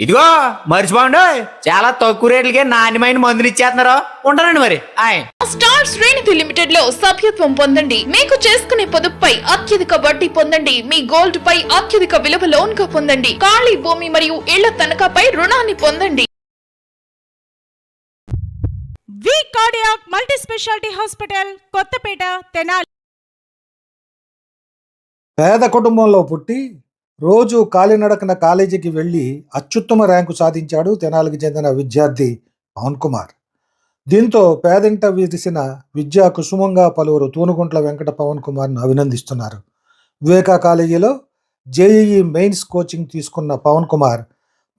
ఇదిగో మర్చిపోండి. చాలా తక్కువ రేట్లకే నాణ్యమైన మందులు ఇచ్చేస్తున్నారు. ఉంటానండి మరి. ఆయ్. స్టార్ శ్రేణిధి లిమిటెడ్లో సభ్యత్వం పొందండి. మీకు చేసుకునే పొదుపుపై అత్యధిక వడ్డీ పొందండి. మీ గోల్డ్ పై అత్యధిక విలువ లోన్గా పొందండి. ఖాళీ భూమి మరియు ఇళ్ళ తనఖాపై రుణాన్ని పొందండి. V cardiac multi speciality hospital Kothapeta Tenali. పేద కుటుంబంలో పుట్టి రోజు కాలినడకన కాలేజీకి వెళ్ళి అత్యుత్తమ ర్యాంకు సాధించాడు తెనాలికి చెందిన విద్యార్థి పవన్ కుమార్. దీంతో పేదింట విరిసిన విద్యా కుసుమంగా పలువురు తూనుగుంట్ల వెంకట పవన్ కుమార్ను అభినందిస్తున్నారు. వివేకా కాలేజీలో జేఈఈ మెయిన్స్ కోచింగ్ తీసుకున్న పవన్ కుమార్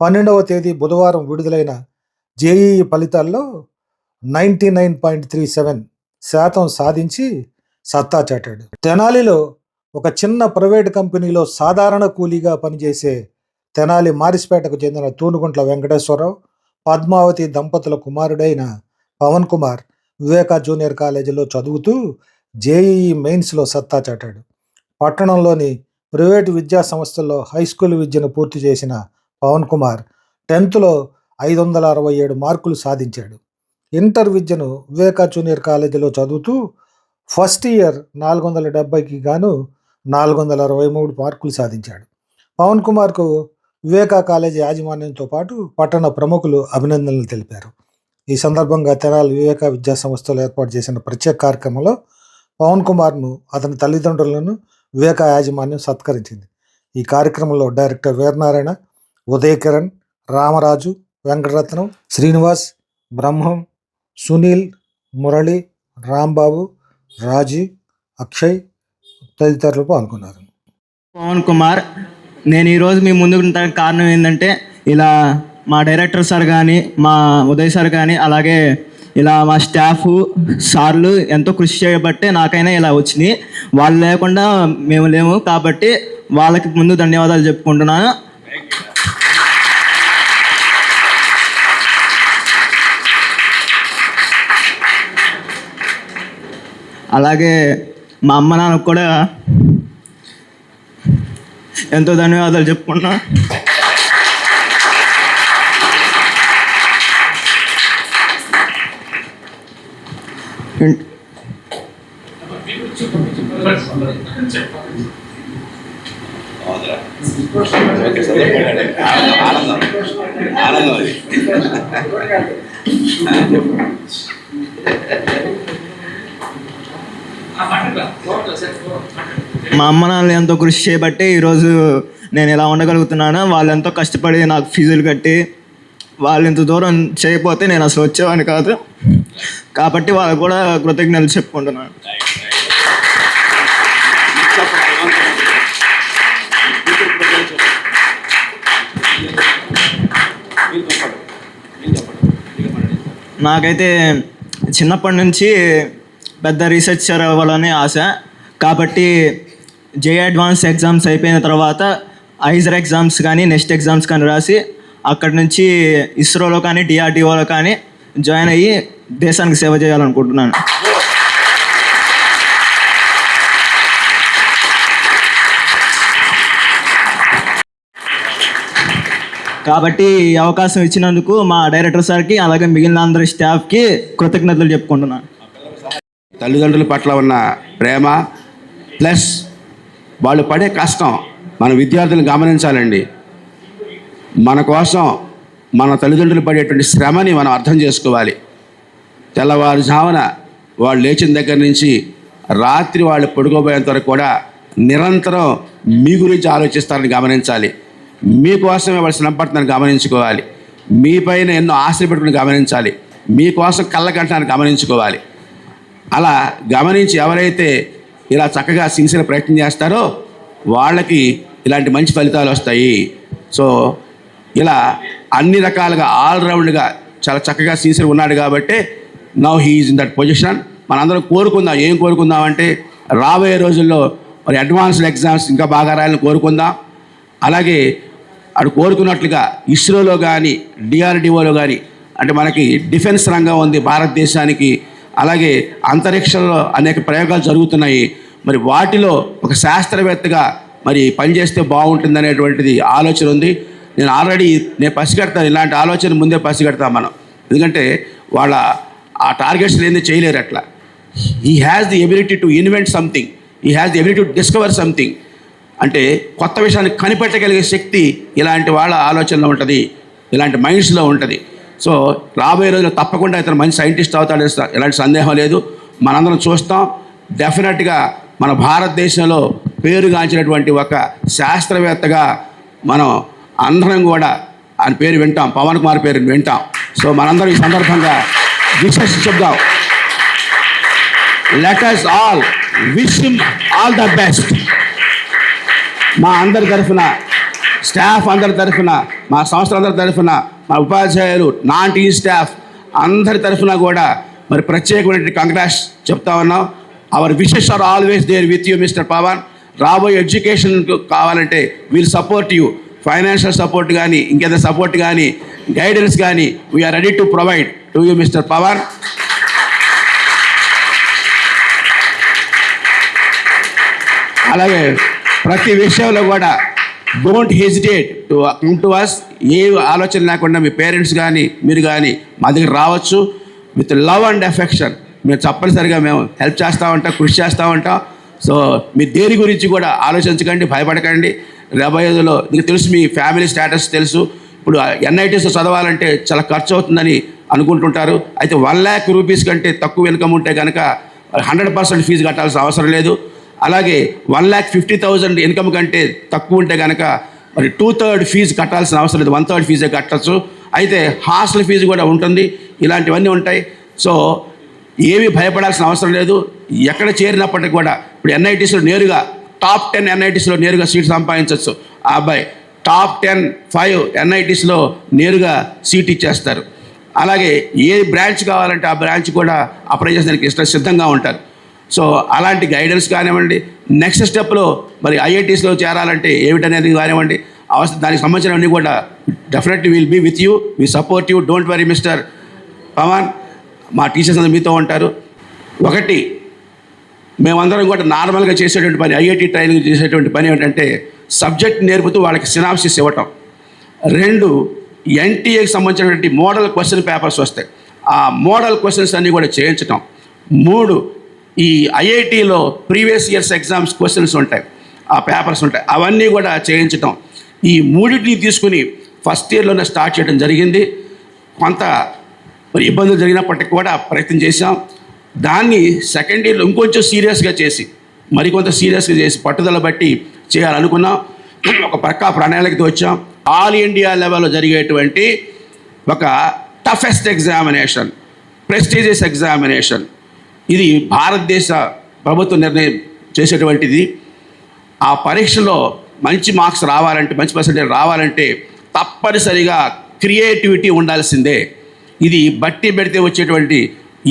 పన్నెండవ తేదీ బుధవారం విడుదలైన జేఈఈ ఫలితాల్లో ninety nine point three seven శాతం సాధించి సత్తా చాటాడు. తెనాలిలో ఒక చిన్న ప్రైవేట్ కంపెనీలో సాధారణ కూలీగా పనిచేసే తెనాలి మారిస్పేటకు చెందిన తూనుగుంట్ల వెంకటేశ్వరరావు పద్మావతి దంపతుల కుమారుడైన పవన్ కుమార్ వివేకా జూనియర్ కాలేజీలో చదువుతూ జేఈఈ మెయిన్స్లో సత్తా చాటాడు. పట్టణంలోని ప్రైవేటు విద్యా సంస్థల్లో హై స్కూల్ విద్యను పూర్తి చేసిన పవన్ కుమార్ టెన్త్లో ఐదు వందల అరవై ఏడు మార్కులు సాధించాడు. ఇంటర్ విద్యను వివేకా జూనియర్ కాలేజీలో చదువుతూ ఫస్ట్ ఇయర్ నాలుగు వందల డెబ్బైకి గాను నాలుగు వందల అరవై మూడు మార్కులు సాధించాడు. పవన్ కుమార్కు వివేకా కాలేజీ యాజమాన్యంతో పాటు పట్టణ ప్రముఖులు అభినందనలు తెలిపారు. ఈ సందర్భంగా తెనాలి వివేకా విద్యా సంస్థలు ఏర్పాటు చేసిన ప్రత్యేక కార్యక్రమంలో పవన్ కుమార్ను అతని తల్లిదండ్రులను వివేకా యాజమాన్యం సత్కరించింది. ఈ కార్యక్రమంలో డైరెక్టర్ వీరనారాయణ ఉదయకిరణ్ రామరాజు వెంకటరత్నం శ్రీనివాస్ బ్రహ్మం సునీల్ మురళి రాంబాబు రాజీవ్ అక్షయ్ తదితరులు పాల్గొన్నారు. పవన్ కుమార్ నేను ఈరోజు మీ ముందుకు కారణం ఏంటంటే ఇలా మా డైరెక్టర్ సార్ కానీ మా ఉదయ్ సార్ కానీ అలాగే ఇలా మా స్టాఫ్ సార్లు ఎంతో కృషి చేయబట్టే నాకైనా ఇలా వచ్చినాయి వాళ్ళు లేకుండా మేము లేము కాబట్టి వాళ్ళకి ముందు ధన్యవాదాలు చెప్పుకుంటున్నాను. అలాగే మా అమ్మ నాన్నకు కూడా ఎంతో ధన్యవాదాలు చెప్పుకుంటున్నా. ఆనందం. ఆనందం అది. మా అమ్మ నాన్న ఎంతో కృషి చేయబట్టి ఈరోజు నేను ఇలా ఉండగలుగుతున్నాను వాళ్ళు ఎంతో కష్టపడి నాకు ఫీజులు కట్టి వాళ్ళు ఇంత దూరం చేయకపోతే నేను అసలు వచ్చేవాడిని కాదు. కాబట్టి వాళ్ళకు కూడా కృతజ్ఞతలు చెప్పుకుంటున్నాను. నాకైతే చిన్నప్పటి నుంచి పెద్ద రీసెర్చర్ అవ్వాలని ఆశ. కాబట్టి జే అడ్వాన్స్ ఎగ్జామ్స్ అయిపోయిన తర్వాత ఐజర్ ఎగ్జామ్స్ కానీ నెక్స్ట్ ఎగ్జామ్స్ కానీ రాసి అక్కడి నుంచి ఇస్రోలో కానీ డిఆర్డిఓలో కానీ జాయిన్ అయ్యి దేశానికి సేవ చేయాలనుకుంటున్నాను. కాబట్టి ఈ అవకాశం ఇచ్చినందుకు మా డైరెక్టర్ సార్కి అలాగే మిగిలిన అందరి స్టాఫ్కి కృతజ్ఞతలు చెప్పుకుంటున్నాను. తల్లిదండ్రుల పట్ల ఉన్న ప్రేమ ప్లస్ వాళ్ళు పడే కష్టం మన విద్యార్థులను గమనించాలండి. మన కోసం మన తల్లిదండ్రులు పడేటువంటి శ్రమని మనం అర్థం చేసుకోవాలి. తెల్లవారుజామున వాళ్ళు లేచిన దగ్గర నుంచి రాత్రి వాళ్ళు పడుకోబోయేంత వరకు కూడా నిరంతరం మీ గురించి ఆలోచిస్తారని గమనించాలి. మీకోసమే వాళ్ళు శ్రమపడుతున్నారని గమనించుకోవాలి. మీ పైన ఎన్నో ఆశలు పెట్టుకుని గమనించాలి. మీకోసం కళ్ళకంటాన్ని గమనించుకోవాలి. అలా గమనించి ఎవరైతే ఇలా చక్కగా సిన్సియర్ ప్రయత్నం చేస్తారో వాళ్ళకి ఇలాంటి మంచి ఫలితాలు వస్తాయి. సో ఇలా అన్ని రకాలుగా ఆల్రౌండ్గా చాలా చక్కగా సిన్సియర్ ఉన్నాడు కాబట్టి now he is in that position. మనందరం కోరుకుందాం. ఏం కోరుకుందాం అంటే రాబోయే రోజుల్లో మరి అడ్వాన్స్డ్ ఎగ్జామ్స్ ఇంకా బాగా రాయాలని కోరుకుందాం. అలాగే అటు కోరుకున్నట్లుగా ఇస్రోలో కానీ డిఆర్డిఓలో కానీ అంటే మనకి డిఫెన్స్ రంగం ఉంది. భారతదేశానికి అలాగే అంతరిక్షంలో అనేక ప్రయోగాలు జరుగుతున్నాయి. మరి వాటిలో ఒక శాస్త్రవేత్తగా మరి పనిచేస్తే బాగుంటుంది అనేటువంటిది ఆలోచన ఉంది. నేను ఆల్రెడీ నేను పసిగడతాను. ఇలాంటి ఆలోచన ముందే పసిగడతాం మనం. ఎందుకంటే వాళ్ళ ఆ టార్గెట్స్ ఏంది చేయలేరు అట్లా. He has the ability to invent something he has the ability to discover something అంటే కొత్త విషయాన్ని కనిపెట్టగలిగే శక్తి ఇలాంటి వాళ్ళ ఆలోచనలో ఉంటుంది. ఇలాంటి మైండ్స్లో ఉంటుంది. సో రాబోయే రోజుల్లో తప్పకుండా ఇతను మంచి సైంటిస్ట్ అవుతాడు ఎలాంటి సందేహం లేదు. మనందరం చూస్తాం. డెఫినెట్గా మన భారతదేశంలో పేరుగాంచినటువంటి ఒక శాస్త్రవేత్తగా మనం అందరం కూడా ఆయన పేరు వింటాం పవన్ కుమార్ పేరు వింటాం. సో మనందరం ఈ సందర్భంగా విశేష చెప్దాం. Let us all wish all the best మా అందరి తరఫున స్టాఫ్ అందరి తరఫున మా సంస్థల అందరి తరఫున మా ఉపాధ్యాయులు నాన్ టీ స్టాఫ్ అందరి తరఫున కూడా మరి ప్రత్యేకమైన కంగ్రాట్స్ చెప్తా ఉన్నాం. Our wishes are always there with you mister Pavan రాబోయే ఎడ్యుకేషన్ కావాలంటే we'll support you financial support కానీ ఇంకేదైనా సపోర్ట్ కానీ గైడెన్స్ కానీ we are ready to provide to you mister Pavan అలాగే ప్రతి విషయంలో కూడా don't hesitate to come to us ఏ ఆలోచన లేకుండా మీ పేరెంట్స్ కానీ మీరు కానీ మా దగ్గర రావచ్చు. విత్ లవ్ అండ్ ఎఫెక్షన్ మేము తప్పనిసరిగా మేము హెల్ప్ చేస్తూ ఉంటాం కృషి చేస్తూ ఉంటాం. సో మీ దేని గురించి కూడా ఆలోచించకండి భయపడకండి. రాబోయే రోజుల్లో మీకు తెలుసు మీ ఫ్యామిలీ స్టేటస్ తెలుసు. ఇప్పుడు ఎన్ఐటీస్ చదవాలంటే చాలా ఖర్చు అవుతుందని అనుకుంటుంటారు. అయితే వన్ ల్యాక్ రూపీస్ కంటే తక్కువ ఇన్కమ్ ఉంటే కనుక హండ్రెడ్ పర్సెంట్ ఫీజు కట్టాల్సిన అవసరం లేదు. అలాగే one lakh fifty thousand income కంటే తక్కువ ఉంటే కనుక మరి టూ థర్డ్ ఫీజు కట్టాల్సిన అవసరం లేదు. వన్ థర్డ్ ఫీజే కట్టచ్చు. అయితే హాస్టల్ ఫీజు కూడా ఉంటుంది. ఇలాంటివన్నీ ఉంటాయి. సో ఏమీ భయపడాల్సిన అవసరం లేదు. ఎక్కడ చేరినప్పటికీ కూడా ఇప్పుడు ఎన్ఐటీస్లో నేరుగా టాప్ టెన్ ఎన్ఐటీస్లో నేరుగా సీట్ సంపాదించవచ్చు ఆ అబ్బాయి టాప్ టెన్ ఫైవ్ ఎన్ఐటీస్లో నేరుగా సీట్ ఇచ్చేస్తారు. అలాగే ఏ బ్రాంచ్ కావాలంటే ఆ బ్రాంచ్ కూడా అప్లై చేసేదానికి ఇష్ట సిద్ధంగా ఉంటారు. సో అలాంటి గైడెన్స్ కానివ్వండి. నెక్స్ట్ స్టెప్లో మరి ఐఐటీస్లో చేరాలంటే ఏమిటనేది కానివ్వండి. అవసరం దానికి సంబంధించినవన్నీ కూడా definitely will be with you we support you don't worry mister Pavan. మా టీచర్స్ అందరూ మీతో ఉంటారు. ఒకటి మేమందరం కూడా నార్మల్గా చేసేటువంటి పని ఐఐటి ట్రైనింగ్ చేసేటువంటి పని ఏంటంటే సబ్జెక్ట్ నేర్పుతూ వాళ్ళకి సినాప్సిస్ ఇవ్వటం. రెండు ఎన్టీఏకి సంబంధించినటువంటి మోడల్ క్వశ్చన్ పేపర్స్ వస్తాయి. ఆ మోడల్ క్వశ్చన్స్ అన్నీ కూడా చేయించటం. మూడు ఈ ఐఐటిలో ప్రీవియస్ ఇయర్స్ ఎగ్జామ్స్ క్వశ్చన్స్ ఉంటాయి. ఆ పేపర్స్ ఉంటాయి. అవన్నీ కూడా చేయించటం. ఈ మూడింటిని తీసుకుని ఫస్ట్ ఇయర్లోనే స్టార్ట్ చేయడం జరిగింది. కొంత ఇబ్బందులు జరిగినప్పటికీ కూడా ప్రయత్నం చేశాం. దాన్ని సెకండ్ ఇయర్లో ఇంకొంచెం సీరియస్గా చేసి మరికొంత సీరియస్గా చేసి పట్టుదల బట్టి చేయాలనుకున్నాం. ఒక ప్రక్క ప్రణాళికతో వచ్చాం. ఆల్ ఇండియా లెవెల్లో జరిగేటువంటి ఒక టఫెస్ట్ ఎగ్జామినేషన్ ప్రెస్టీజియస్ ఎగ్జామినేషన్ ఇది భారతదేశ ప్రభుత్వం నిర్ణయం చేసేటువంటిది. ఆ పరీక్షలో మంచి మార్క్స్ రావాలంటే మంచి పర్సెంటేజ్ రావాలంటే తప్పనిసరిగా క్రియేటివిటీ ఉండాల్సిందే. ఇది బట్టి పెడితే వచ్చేటువంటి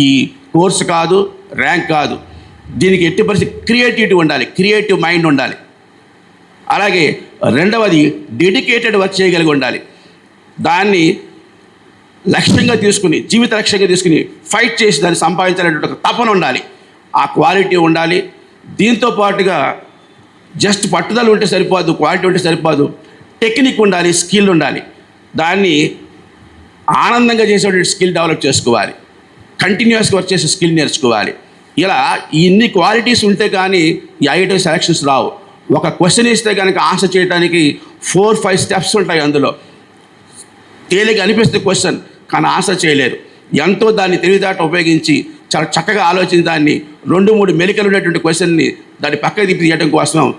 ఈ కోర్సు కాదు ర్యాంక్ కాదు. దీనికి ఎట్టి పరిస్థితి క్రియేటివిటీ ఉండాలి క్రియేటివ్ మైండ్ ఉండాలి. అలాగే రెండవది డెడికేటెడ్ వర్క్ చేయగలిగి ఉండాలి. దాన్ని లక్ష్యంగా తీసుకుని జీవిత లక్ష్యంగా తీసుకుని ఫైట్ చేసి దాన్ని సంపాదించాలనేటువంటి ఒక తపన ఉండాలి. ఆ క్వాలిటీ ఉండాలి. దీంతో పాటుగా జస్ట్ పట్టుదల ఉంటే సరిపోదు క్వాలిటీ ఉంటే సరిపోదు. టెక్నిక్ ఉండాలి స్కిల్ ఉండాలి. దాన్ని ఆనందంగా చేసేటువంటి స్కిల్ డెవలప్ చేసుకోవాలి. కంటిన్యూస్గా వర్క్ చేసే స్కిల్ నేర్చుకోవాలి. ఇలా ఇన్ని క్వాలిటీస్ ఉంటే కానీ ఈ ఐఐటీ సెలక్షన్స్ రావు. ఒక క్వశ్చన్ ఇస్తే కనుక ఆన్సర్ చేయడానికి ఫోర్ ఫైవ్ స్టెప్స్ ఉంటాయి అందులో. తేలిక అనిపిస్తుంది క్వశ్చన్ కానీ ఆన్సర్ చేయలేరు ఎంతో దాన్ని తెలివితేట ఉపయోగించి చాలా చక్కగా ఆలోచించి దాన్ని రెండు మూడు మెలికలు ఉన్నటువంటి క్వశ్చన్ని దాన్ని పక్కకి తిప్పి తీయడం కోసం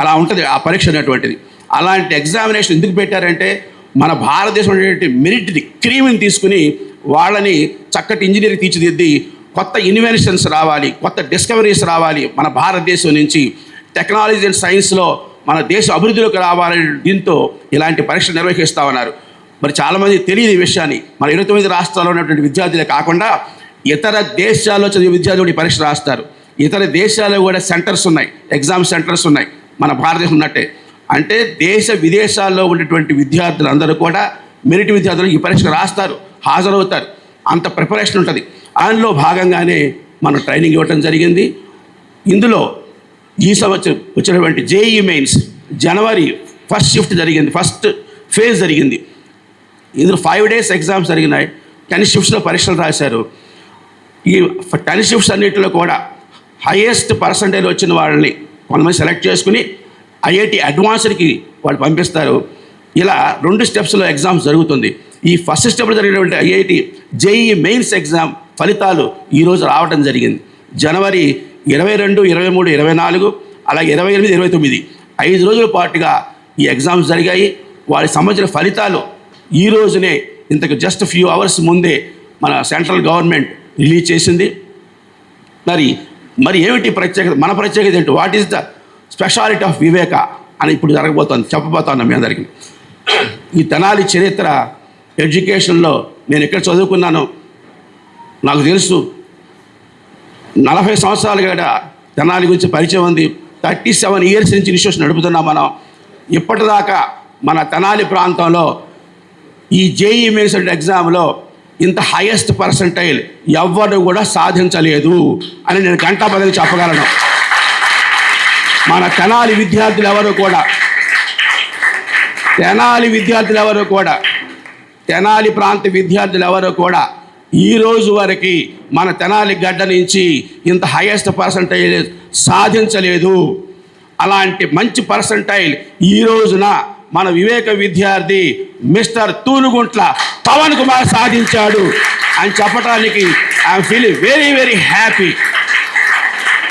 అలా ఉంటుంది ఆ పరీక్ష అనేటువంటిది. అలాంటి ఎగ్జామినేషన్ ఎందుకు పెట్టారంటే మన భారతదేశం ఉన్నటువంటి మెరిట్ని క్రీమ్ని తీసుకుని వాళ్ళని చక్కటి ఇంజనీరింగ్ తీర్చిదిద్ది కొత్త ఇన్వెన్షన్స్ రావాలి కొత్త డిస్కవరీస్ రావాలి మన భారతదేశం నుంచి. టెక్నాలజీ అండ్ సైన్స్లో మన దేశ అభివృద్ధిలోకి రావాలని దీంతో ఇలాంటి పరీక్షలు నిర్వహిస్తూ ఉన్నారు. మరి చాలామంది తెలియదు ఈ విషయాన్ని. మన ఇరవై తొమ్మిది రాష్ట్రాల్లో ఉన్నటువంటి విద్యార్థులే కాకుండా ఇతర దేశాల్లో చదివే విద్యార్థులు ఈ పరీక్ష రాస్తారు. ఇతర దేశాల్లో కూడా సెంటర్స్ ఉన్నాయి. ఎగ్జామ్ సెంటర్స్ ఉన్నాయి. మన భారతదేశం ఉన్నట్టే. అంటే దేశ విదేశాల్లో ఉన్నటువంటి విద్యార్థులు అందరూ కూడా మెరిట్ విద్యార్థులు ఈ పరీక్ష రాస్తారు. హాజరవుతారు. అంత ప్రిపరేషన్ ఉంటుంది. అందులో భాగంగానే మనం ట్రైనింగ్ ఇవ్వటం జరిగింది. ఇందులో ఈ సంవత్సరం వచ్చినటువంటి జేఈ మెయిన్స్ జనవరి ఫస్ట్ షిఫ్ట్ జరిగింది. ఫస్ట్ ఫేజ్ జరిగింది. ఇందులో ఫైవ్ డేస్ ఎగ్జామ్స్ జరిగినాయి. టెన్ షిఫ్ట్స్లో పరీక్షలు రాశారు. ఈ టెన్ షిఫ్ట్స్ అన్నింటిలో కూడా హయ్యెస్ట్ పర్సంటేజ్ వచ్చిన వాళ్ళని కొంతమంది సెలెక్ట్ చేసుకుని ఐఐటి అడ్వాన్స్డ్కి వాళ్ళు పంపిస్తారు. ఇలా రెండు స్టెప్స్లో ఎగ్జామ్స్ జరుగుతుంది. ఈ ఫస్ట్ స్టెప్లో జరిగినటువంటి ఐఐటి జేఈ మెయిన్స్ ఎగ్జామ్ ఫలితాలు ఈరోజు రావడం జరిగింది. జనవరి ఇరవై రెండు ఇరవై మూడు ఇరవై నాలుగు అలాగే ఇరవై ఎనిమిది ఇరవై తొమ్మిది. ఐదు రోజుల పాటుగా ఈ ఎగ్జామ్స్ జరిగాయి. వారికి సంబంధించిన ఫలితాలు ఈ రోజునే ఇంతకు జస్ట్ ఫ్యూ అవర్స్ ముందే మన సెంట్రల్ గవర్నమెంట్ రిలీజ్ చేసింది. మరి మరి ఏమిటి ప్రత్యేకత? మన ప్రత్యేకత ఏంటి? What is the speciality of Viveka అని ఇప్పుడు జరగబోతోంది చెప్పబోతున్నాం మీ అందరికీ. ఈ తెనాలి చరిత్ర ఎడ్యుకేషన్లో నేను ఎక్కడ చదువుకున్నానో నాకు తెలుసు. నలభై సంవత్సరాలుగా తెనాలి గురించి పరిచయం ఉంది. థర్టీ సెవెన్ ఇయర్స్ నుంచి ఇన్స్టిట్యూషన్ నడుపుతున్నాం మనం. ఇప్పటిదాకా మన తెనాలి ప్రాంతంలో ఈ జేఈ మెయిన్స్ ఎగ్జామ్లో ఇంత హైయెస్ట్ పర్సంటైల్ ఎవ్వరు కూడా సాధించలేదు అని నేను గంటాపదని చెప్పగలను. మన తెనాలి విద్యార్థులు ఎవరు కూడా? తెనాలి విద్యార్థులు ఎవరు కూడా? తెనాలి ప్రాంత విద్యార్థులు ఎవరు కూడా? ఈ రోజు వరకు మన తెనాలి గడ్డ నుంచి ఇంత హైయెస్ట్ పర్సంటైల్ సాధించలేదు. అలాంటి మంచి పర్సంటైల్ ఈ రోజున మన వివేక విద్యార్థి మిస్టర్ తూనుగుంట్ల పవన్ కుమార్ సాధించాడు అని చెప్పడానికి I'm feeling very very happy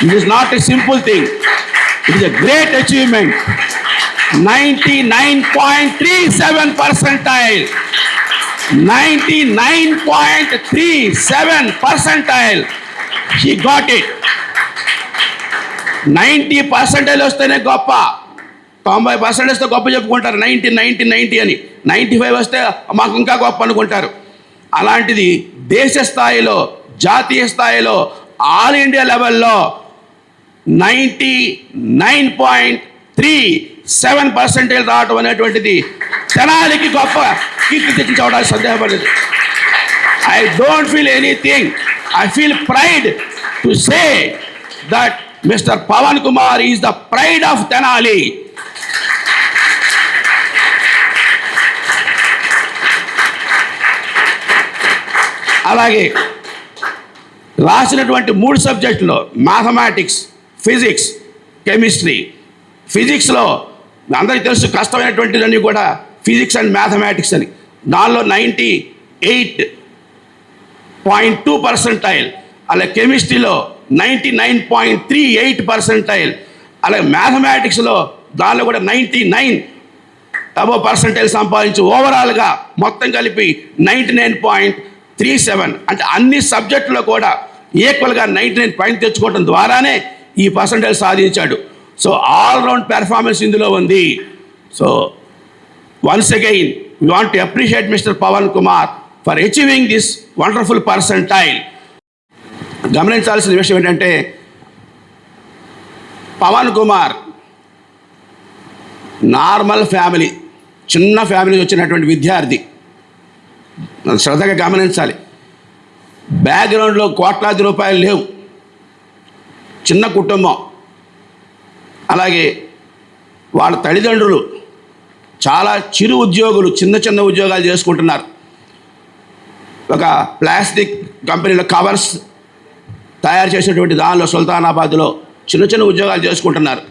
it is not a simple thing it is a great achievement ninety nine point three seven percentile ninety nine point three seven percentile he got it ninety percentile వస్తేనే గొప్ప. తొంభై percent వస్తే గొప్ప చెప్పుకుంటారు. Ninety ninety ninety అని. Ninety five వస్తే మాకు ఇంకా గొప్ప అనుకుంటారు. అలాంటిది దేశ స్థాయిలో జాతీయ స్థాయిలో ఆల్ ఇండియా లెవెల్లో ninety nine point three seven percentage రావటం అనేటువంటిది తెనాలికి గొప్ప కీర్తి తెచ్చుకోవడానికి సందేహపడలేదు I don't feel anything I feel pride to say that mister Pavan Kumar is the pride of Tenali అలాగే రాసినటువంటి మూడు సబ్జెక్టులో మ్యాథమెటిక్స్ ఫిజిక్స్ కెమిస్ట్రీ. ఫిజిక్స్లో అందరికీ తెలుసు కష్టమైనటువంటివన్నీ కూడా ఫిజిక్స్ అండ్ మ్యాథమెటిక్స్ అని. దానిలో ninety eight point two percentile అలాగే కెమిస్ట్రీలో ninety nine point three eight percentile అలాగే మ్యాథమెటిక్స్లో దానిలో కూడా నైంటీ నైన్ అబో పర్సెంటేజ్ సంపాదించి ఓవరాల్గా మొత్తం కలిపి ninety nine point three seven. అంటే అన్ని సబ్జెక్టులో కూడా ఈక్వల్గా నైంటీ నైన్ పాయింట్ తెచ్చుకోవడం ద్వారానే ఈ పర్సంటేజ్ సాధించాడు. సో ఆల్ రౌండ్ పెర్ఫార్మెన్స్ ఇందులో ఉంది. So once again we want to appreciate mister Pavan Kumar for achieving this wonderful percentile గమనించాల్సిన విషయం ఏంటంటే పవన్ కుమార్ నార్మల్ ఫ్యామిలీ చిన్న ఫ్యామిలీ వచ్చినటువంటి విద్యార్థి. శ్రద్ధగా గమనించాలి. బ్యాక్గ్రౌండ్లో కోట్లాది రూపాయలు లేవు. చిన్న కుటుంబం. అలాగే వాళ్ళ తల్లిదండ్రులు చాలా చిరు ఉద్యోగులు చిన్న చిన్న ఉద్యోగాలు చేసుకుంటున్నారు. ఒక ప్లాస్టిక్ కంపెనీలో కవర్స్ తయారు చేసేటువంటి దానిలో సుల్తానాబాద్లో చిన్న చిన్న ఉద్యోగాలు చేసుకుంటున్నారు.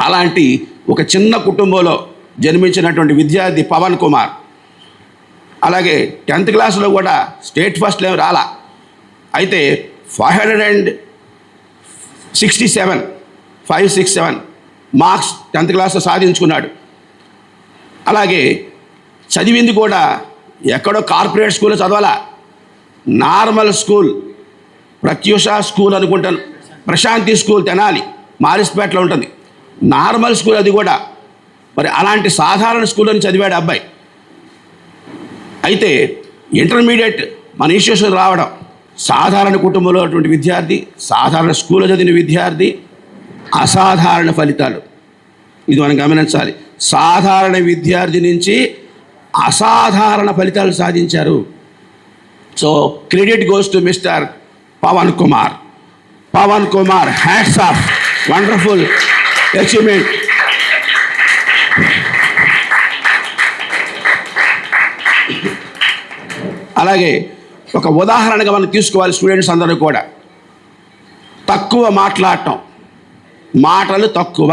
అలాంటి ఒక చిన్న కుటుంబంలో జన్మించినటువంటి విద్యార్థి పవన్ కుమార్. అలాగే టెన్త్ క్లాస్లో కూడా స్టేట్ ఫస్ట్ లెవెల్ రాలా. అయితే five hundred and sixty seven five six seven marks tenth క్లాస్లో సాధించుకున్నాడు. అలాగే చదివింది కూడా ఎక్కడో కార్పొరేట్ స్కూల్లో చదవాలా. నార్మల్ స్కూల్ ప్రత్యూష స్కూల్ అనుకుంటాను. ప్రశాంతి స్కూల్ తెనాలి మారిస్పేటలో ఉంటుంది. నార్మల్ స్కూల్ అది కూడా. మరి అలాంటి సాధారణ స్కూల్ అని చదివాడు అబ్బాయి. అయితే ఇంటర్మీడియట్ మన ఇన్స్టిట్యూషన్ రావడం సాధారణ కుటుంబంలో ఉన్నటువంటి విద్యార్థి సాధారణ స్కూల్లో చదివిన విద్యార్థి అసాధారణ ఫలితాలు. ఇది మనం గమనించాలి. సాధారణ విద్యార్థి నుంచి అసాధారణ ఫలితాలు సాధించారు. So credit goes to mister Pavan Kumar. Pavan Kumar hats off wonderful achievement అలాగే ఒక ఉదాహరణగా మనం తీసుకోవాలి స్టూడెంట్స్ అందరూ కూడా. తక్కువ మాట్లాడటం. మాటలు తక్కువ.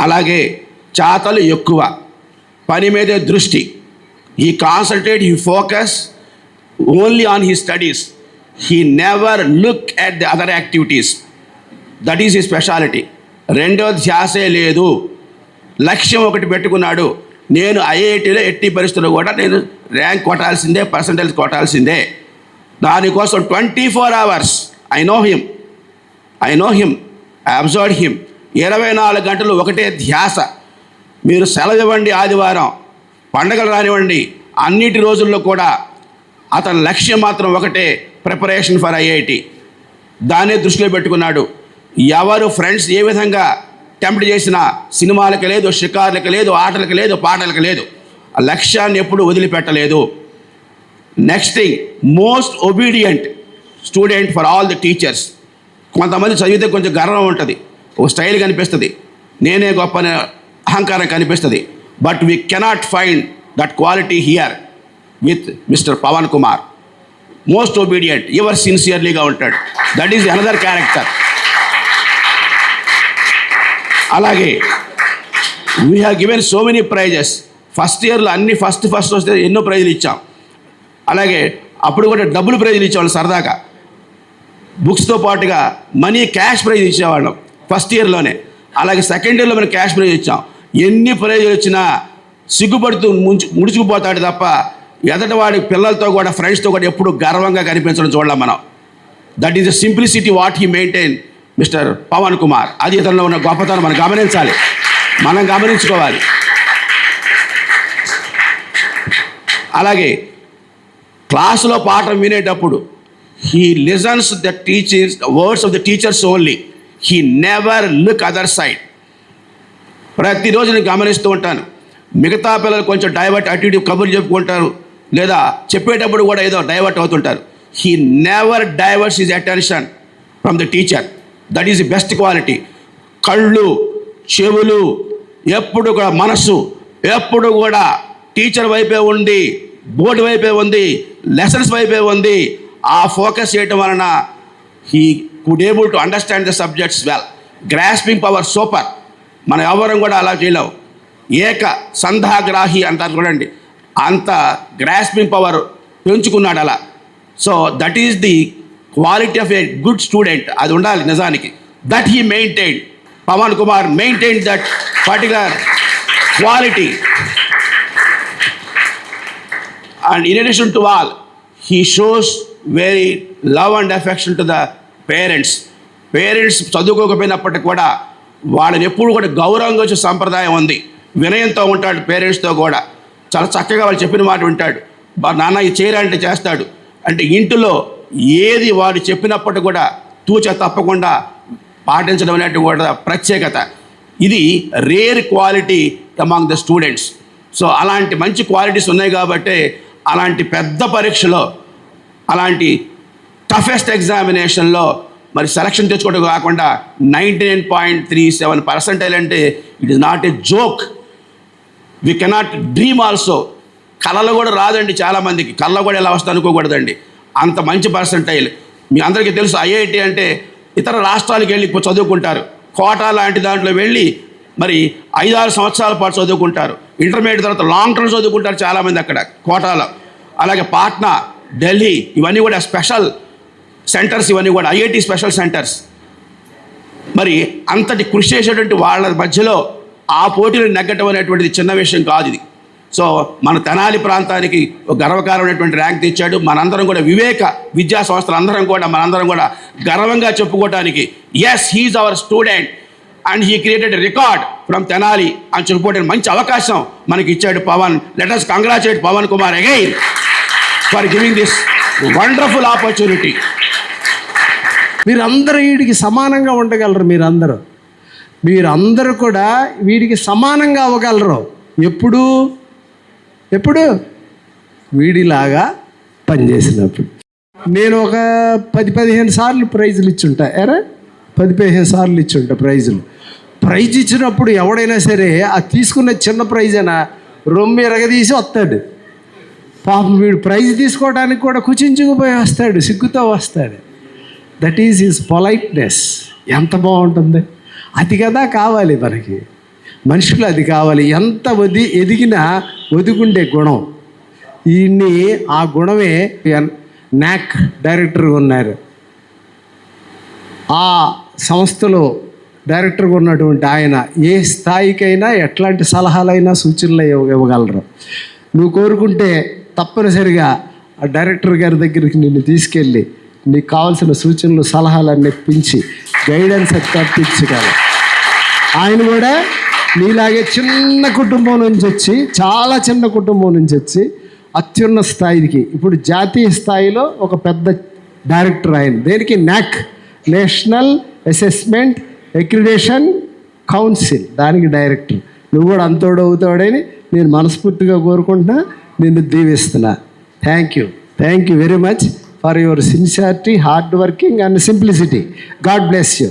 అలాగే చాతలు ఎక్కువ. పని మీదే దృష్టి. ఈ concentrate he focus only on he studies he never look at the other activities that is ఈ స్పెషాలిటీ రెండో ధ్యాసే లేదు. లక్ష్యం ఒకటి పెట్టుకున్నాడు. నేను ఐఐటీలో ఎట్టి పరిస్థితుల్లో కూడా నేను ర్యాంక్ కొట్టాల్సిందే పర్సంటేజ్ కొట్టాల్సిందే. దానికోసం twenty four hours I know him I know him I observe him ఇరవై నాలుగు గంటలు ఒకటే ధ్యాస. మీరు సెలవు ఇవ్వండి ఆదివారం పండగలు రానివ్వండి అన్నిటి రోజుల్లో కూడా అతని లక్ష్యం మాత్రం ఒకటే ప్రిపరేషన్ ఫర్ ఐఐటి దాన్నే దృష్టిలో పెట్టుకున్నాడు. ఎవరు ఫ్రెండ్స్ ఏ విధంగా టెంప్ట్ చేసినా సినిమాలకు లేదు షికార్లకు లేదు ఆటలకు లేదు పాటలకు లేదు. లక్ష్యాన్ని ఎప్పుడు వదిలిపెట్టలేదు. Next thing most obedient student for all the teachers కొంతమంది చదివితే కొంచెం గర్వం ఉంటుంది. ఒక స్టైల్ కనిపిస్తుంది. నేనే గొప్ప అహంకారం కనిపిస్తుంది. But we cannot find that quality here with mister Pavan Kumar most obedient ever సిన్సియర్లీగా ఉంటాడు. దట్ ఈజ్ అనదర్ క్యారెక్టర్ అలాగే we have given so many prizes first ఇయర్లో అన్ని ఫస్ట్ ఫస్ట్ వస్తే ఎన్నో ప్రైజులు ఇచ్చాం. అలాగే అప్పుడు కూడా డబ్బులు ప్రైజులు ఇచ్చేవాళ్ళం సరదాగా. బుక్స్తో పాటుగా మనీ క్యాష్ ప్రైజ్ ఇచ్చేవాళ్ళం ఫస్ట్ ఇయర్లోనే అలాగే సెకండ్ ఇయర్లో మనం క్యాష్ ప్రైజ్ ఇచ్చాం. ఎన్ని ప్రైజులు వచ్చినా సిగ్గుపడుతూ ముంచు ముడుచుకుపోతాడు తప్ప ఎదటివాడి పిల్లలతో కూడా ఫ్రెండ్స్తో కూడా ఎప్పుడు గర్వంగా కనిపించడం చూడలేం మనం. That is the simplicity what he maintain mister Pavan Kumar అది ఇతరులో ఉన్న గొప్పతనం. మనం గమనించాలి. మనం గమనించుకోవాలి. అలాగే క్లాసులో పాఠం వినేటప్పుడు he listens the teachers words of the teachers only he never look other side ప్రతిరోజు నేను గమనిస్తూ ఉంటాను. మిగతా పిల్లలు కొంచెం డైవర్ట్ అటు ఇటు కబుర్లు చెప్పుకుంటారు. లేదా చెప్పేటప్పుడు కూడా ఏదో డైవర్ట్ అవుతుంటారు. He never diverts is attention from the teacher that is the best quality కళ్ళు చెవులు ఎప్పుడు కూడా మనస్సు ఎప్పుడు కూడా టీచర్ వైపే ఉంది బోర్డు వైపే ఉంది లెసన్స్ వైపే ఉంది. ఆ ఫోకస్ చేయటం వలన he could able to understand the subjects well. Grasping power super. మనం ఎవరం కూడా అలా చేయలేవు ఏక సంధాగ్రాహి అంటారు చూడండి. అంత గ్రాస్పింగ్ పవర్ పెంచుకున్నాడు అలా. So that is the quality of a good student. అది ఉండాలి నిజానికి. That he maintain. Pavan Kumar maintain that particular quality. And in addition to all he shows very love and affection to the parents parents చదువుకోకపోయినప్పటికీ కూడా వాళ్ళని ఎప్పుడు కూడా గౌరవంగా వచ్చే సంప్రదాయం ఉంది. వినయంతో ఉంటాడు పేరెంట్స్తో కూడా. చాలా చక్కగా వాళ్ళు చెప్పిన మాట వింటాడు. నాన్న ఇది చేయాలంటే చేస్తాడు. అంటే ఇంటిలో ఏది వాడు చెప్పినప్పటికీ కూడా తూచ తప్పకుండా పాటించడం అనేది కూడా ప్రత్యేకత. ఇది rare quality among the students so అలాంటి మంచి క్వాలిటీస్ ఉన్నాయి కాబట్టి అలాంటి పెద్ద పరీక్షలో అలాంటి టఫెస్ట్ ఎగ్జామినేషన్లో మరి సెలక్షన్ తెచ్చుకోవడం కాకుండా ninety nine point three seven percentile అంటే it is not a joke we cannot dream also కళలు కూడా రాదండి చాలామందికి. కళ్ళ కూడా ఎలా వస్తుంది అనుకోకూడదండి. అంత మంచి పర్సంటైల్ మీ అందరికీ తెలుసు ఐఐటి అంటే ఇతర రాష్ట్రాలకు వెళ్ళి చదువుకుంటారు. కోటా లాంటి దాంట్లో వెళ్ళి మరి ఐదారు సంవత్సరాల పాటు చదువుకుంటారు. ఇంటర్మీడియట్ తర్వాత లాంగ్ టర్మ్ చదువుకుంటారు చాలామంది అక్కడ కోటాలో. అలాగే పాట్నా ఢిల్లీ ఇవన్నీ కూడా స్పెషల్ సెంటర్స్ ఇవన్నీ కూడా ఐఐటి స్పెషల్ సెంటర్స్ మరి అంతటి కృషి చేసేటువంటి వాళ్ళ మధ్యలో ఆ పోటీలు నెగ్గటం అనేటువంటిది చిన్న విషయం కాదు ఇది. సో మన తెనాలి ప్రాంతానికి ఒక గర్వకారమైనటువంటి ర్యాంక్ తెచ్చాడు. మనందరం కూడా వివేక విద్యా సంస్థలు అందరం కూడా మనందరం కూడా గర్వంగా చెప్పుకోవడానికి yes he is our student and he created record from Tenali అని చెప్పుకోవడానికి మంచి అవకాశం మనకి ఇచ్చాడు Pavan. Let us congratulate Pavan Kumar again for giving this wonderful opportunity మీరందరూ వీడికి సమానంగా ఉండగలరు మీరందరూ. మీరందరూ కూడా వీడికి సమానంగా అవ్వగలరు. ఎప్పుడు? ఎప్పుడు? వీడిలాగా పనిచేసినప్పుడు. నేను ఒక పది పదిహేను సార్లు ప్రైజులు ఇచ్చుంటా. ఎరా? పది పదిహేను సార్లు ఇచ్చుంటా ప్రైజులు. ప్రైజ్ ఇచ్చినప్పుడు ఎవడైనా సరే ఆ తీసుకున్న చిన్న ప్రైజ్ అయినా రొమ్ము ఎరగదీసి వస్తాడు. పాపం వీడు ప్రైజ్ తీసుకోవడానికి కూడా కుచించుకుపోయి వస్తాడు సిగ్గుతో వస్తాడు. దట్ ఈజ్ హిస్ పొలైట్నెస్ ఎంత బాగుంటుంది? అది కదా కావాలి మనకి. మనుషులు అది కావాలి. ఎంత వది ఎదిగినా ఒదిగుండే గుణం. ఈయన్ని ఆ గుణమే నాక్ డైరెక్టర్గా ఉన్నారు. ఆ సంస్థలో డైరెక్టర్గా ఉన్నటువంటి ఆయన ఏ స్థాయికైనా ఎట్లాంటి సలహాలైనా సూచనలు ఇవ్వగలరు. నువ్వు కోరుకుంటే తప్పనిసరిగా ఆ డైరెక్టర్ గారి దగ్గరికి నిన్ను తీసుకెళ్ళి నీకు కావాల్సిన సూచనలు సలహాలన్నీ ఇప్పించి గైడెన్స్ అది ఆయన కూడా నీలాగే చిన్న కుటుంబం నుంచి వచ్చి చాలా చిన్న కుటుంబం నుంచి వచ్చి అత్యున్నత స్థాయికి ఇప్పుడు జాతీయ స్థాయిలో ఒక పెద్ద డైరెక్టర్ ఆయన. దేనికి? NAAC national assessment accreditation council దానికి డైరెక్టర్ నువ్వు కూడా అంతోడు అవుతాడని నేను మనస్ఫూర్తిగా కోరుకుంటున్నా నిన్ను దీవిస్తున్నా. Thank you thank you very much for your sincerity hard working and simplicity God bless you